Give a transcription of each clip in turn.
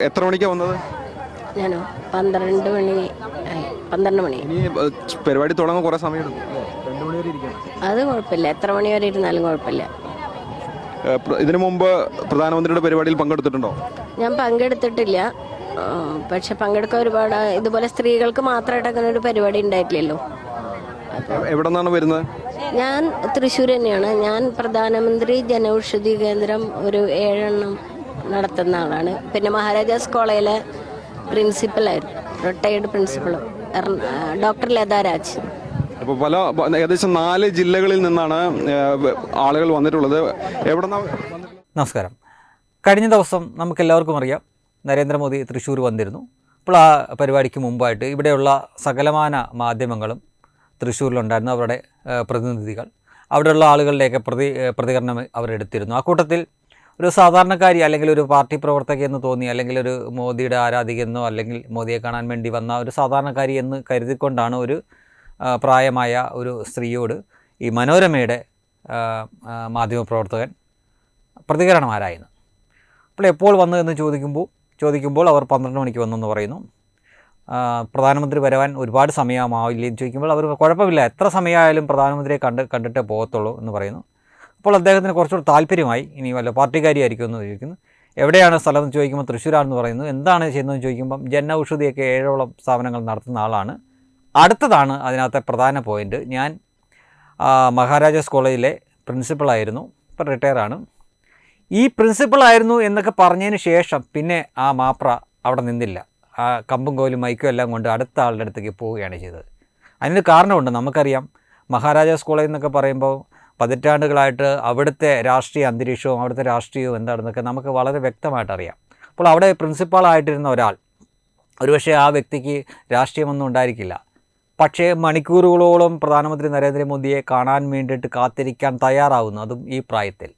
എത്ര മണിക്കാ വന്നത്? ഞാനോ പന്ത്രണ്ട് മണി ആയി പന്ത്രണ്ട് മണി. ഇനി ഏഹ്, പരിപാടി തുടങ്ങാൻ കുറേ സമയം എടുക്കും രണ്ട് മണി വരെ ഇരിക്കണം. അത് കുഴപ്പമില്ല. എത്ര മണി വരെ ഇരുന്നാലും കുഴപ്പമില്ല. ഇതിനു മുമ്പ് പ്രധാനമന്ത്രിയുടെ പരിപാടിയിൽ പങ്കെടുത്തിട്ടുണ്ടോ? ഞാൻ പങ്കെടുത്തിട്ടില്ല. ആ, പക്ഷെ പങ്കെടുക്കാൻ ഒരുപാട് ഇതുപോലെ സ്ത്രീകൾക്ക് മാത്രമായിട്ട് അങ്ങനെ ഒരു പരിപാടി ഉണ്ടായിട്ടില്ലല്ലോ. എവിടെ നിന്നാണ് വരുന്നത്? ഞാൻ തൃശ്ശൂർ തന്നെയാണ്. ഞാൻ പ്രധാനമന്ത്രി ജനൌഷധി കേന്ദ്രം ഒരു ഏഴെണ്ണം നടത്തുന്ന ആളാണ്. പിന്നെ മഹാരാജാസ് കോളേജിലെ പ്രിൻസിപ്പലായിരുന്നു retired principal doctor Latha Raj. അപ്പോൾ പല ഏകദേശം നാല് ജില്ലകളിൽ നിന്നാണ് ആളുകൾ വന്നിട്ടുള്ളത്. എവിടെ നമസ്കാരം. കഴിഞ്ഞ ദിവസം നമുക്ക് എല്ലാവർക്കും അറിയാം നരേന്ദ്രമോദി തൃശ്ശൂർ വന്നിരുന്നു. അപ്പോൾ ആ പരിപാടിക്ക് മുമ്പായിട്ട് ഇവിടെയുള്ള സകലമാന മാധ്യമങ്ങളും തൃശ്ശൂരിലുണ്ടായിരുന്നു അവരുടെ പ്രതിനിധികൾ. അവിടെയുള്ള ആളുകളുടെയൊക്കെ പ്രതി പ്രതികരണം അവരെടുത്തിരുന്നു. ആ കൂട്ടത്തിൽ ഒരു സാധാരണക്കാരി അല്ലെങ്കിൽ ഒരു പാർട്ടി പ്രവർത്തക എന്ന് തോന്നി അല്ലെങ്കിൽ ഒരു മോദിയുടെ ആരാധികയെന്നോ അല്ലെങ്കിൽ മോദിയെ കാണാൻ വേണ്ടി വന്ന ഒരു സാധാരണക്കാരി എന്ന് കരുതിക്കൊണ്ടാണ് ഒരു പ്രായമായ ഒരു സ്ത്രീയോട് ഈ മനോരമയുടെ മാധ്യമ പ്രവർത്തകൻ മാധ്യമപ്രവർത്തകൻ പ്രതികരണം ആരായിരുന്നു അപ്പോൾ എപ്പോൾ വന്നു എന്ന് ചോദിക്കുമ്പോൾ ചോദിക്കുമ്പോൾ അവർ പന്ത്രണ്ട് മണിക്ക് വന്നെന്ന് പറയുന്നു. പ്രധാനമന്ത്രി വരവാൻ ഒരുപാട് സമയമാവില്ലേ എന്ന് ചോദിക്കുമ്പോൾ അവർ കുഴപ്പമില്ല. എത്ര സമയമായാലും പ്രധാനമന്ത്രിയെ കണ്ട് കണ്ടിട്ടേ പോകത്തുള്ളൂ എന്ന് പറയുന്നു. അപ്പോൾ അദ്ദേഹത്തിന് കുറച്ചുകൂടി താല്പര്യമായി ഇനി വല്ല പാർട്ടിക്കാരിയായിരിക്കും എന്ന് ചോദിക്കുന്നു. എവിടെയാണ് സ്ഥലം എന്ന് ചോദിക്കുമ്പോൾ തൃശ്ശൂരാണെന്ന് പറയുന്നു. എന്താണ് ചെയ്യുന്നതെന്ന് ചോദിക്കുമ്പം ജന ഔഷധിയൊക്കെ ഏഴോളം സ്ഥാപനങ്ങൾ നടത്തുന്ന ആളാണ്. അടുത്തതാണ് അതിനകത്തെ പ്രധാന പോയിന്റ് ഞാൻ മഹാരാജാസ് കോളേജിലെ പ്രിൻസിപ്പളായിരുന്നു ഇപ്പം റിട്ടയറാണ് ഈ പ്രിൻസിപ്പളായിരുന്നു എന്നൊക്കെ പറഞ്ഞതിന് ശേഷം പിന്നെ ആ മാപ്ര അവിടെ നിന്നില്ല. ആ കമ്പും കോലും മൈക്കും എല്ലാം കൊണ്ട് അടുത്ത ആളുടെ അടുത്തേക്ക് പോവുകയാണ് ചെയ്തത്. അതിന് കാരണമുണ്ട്. നമുക്കറിയാം. മഹാരാജാസ് കോളേജ് എന്നൊക്കെ പറയുമ്പോൾ പതിറ്റാണ്ടുകളായിട്ട് അവിടുത്തെ രാഷ്ട്രീയ അന്തരീക്ഷവും അവിടുത്തെ രാഷ്ട്രീയവും എന്താണെന്നൊക്കെ നമുക്ക് വളരെ വ്യക്തമായിട്ട് അറിയാം അപ്പോൾ അവിടെ പ്രിൻസിപ്പാളായിട്ടിരുന്ന ഒരാൾ ഒരുപക്ഷെ ആ വ്യക്തിക്ക് രാഷ്ട്രീയമൊന്നും ഉണ്ടായിരിക്കില്ല. പക്ഷേ മണിക്കൂറുകളോളം പ്രധാനമന്ത്രി നരേന്ദ്രമോദിയെ കാണാൻ വേണ്ടിയിട്ട് കാത്തിരിക്കാൻ തയ്യാറാവുന്നു അതും ഈ പ്രായത്തിൽ.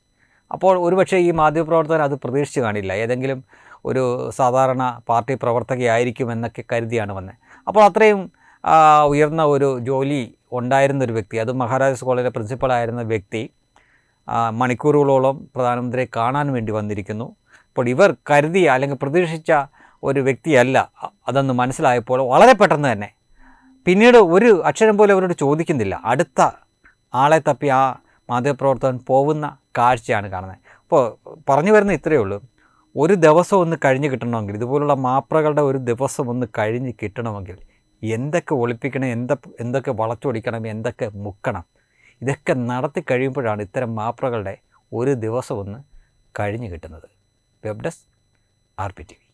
അപ്പോൾ ഒരുപക്ഷെ ഈ മാധ്യമപ്രവർത്തകൻ അത് പ്രതീക്ഷിച്ച് കാണില്ല. ഏതെങ്കിലും ഒരു സാധാരണ പാർട്ടി പ്രവർത്തകയായിരിക്കും എന്നൊക്കെ കരുതിയാണ് വന്നത്. അപ്പോൾ അത്രയും ഉയർന്ന ഒരു ജോലി ഉണ്ടായിരുന്ന ഒരു വ്യക്തി അത് മഹാരാജാസ് കോളേജിലെ പ്രിൻസിപ്പളായിരുന്ന വ്യക്തി മണിക്കൂറുകളോളം പ്രധാനമന്ത്രിയെ കാണാൻ വേണ്ടി വന്നിരിക്കുന്നു. അപ്പോൾ ഇവർ കരുതിയ അല്ലെങ്കിൽ പ്രതീക്ഷിച്ച ഒരു വ്യക്തിയല്ല. അതെന്ന് മനസ്സിലായപ്പോൾ വളരെ പെട്ടെന്ന് തന്നെ പിന്നീട് ഒരു അക്ഷരം പോലും അവരോട് ചോദിക്കുന്നില്ല. അടുത്ത ആളെ തപ്പി ആ മാധ്യമപ്രവർത്തകൻ പോകുന്ന കാഴ്ചയാണ് കാണുന്നത്. അപ്പോൾ പറഞ്ഞു വരുന്ന ഇത്രയേ ഉള്ളൂ. ഒരു ദിവസം ഒന്ന് കഴിഞ്ഞ് കിട്ടണമെങ്കിൽ ഇതുപോലുള്ള മാപ്രകളുടെ ഒരു ദിവസം ഒന്ന് കഴിഞ്ഞ് കിട്ടണമെങ്കിൽ എന്തൊക്കെ ഒളിപ്പിക്കണം എന്ത എന്തൊക്കെ വളച്ചൊടിക്കണം എന്തൊക്കെ മുക്കണം ഇതൊക്കെ നടത്തി കഴിയുമ്പോഴാണ് ഇത്തരം മാപ്രകളുടെ ഒരു ദിവസം ഒന്ന് കഴിഞ്ഞ് കിട്ടുന്നത്. Web desk R P T V.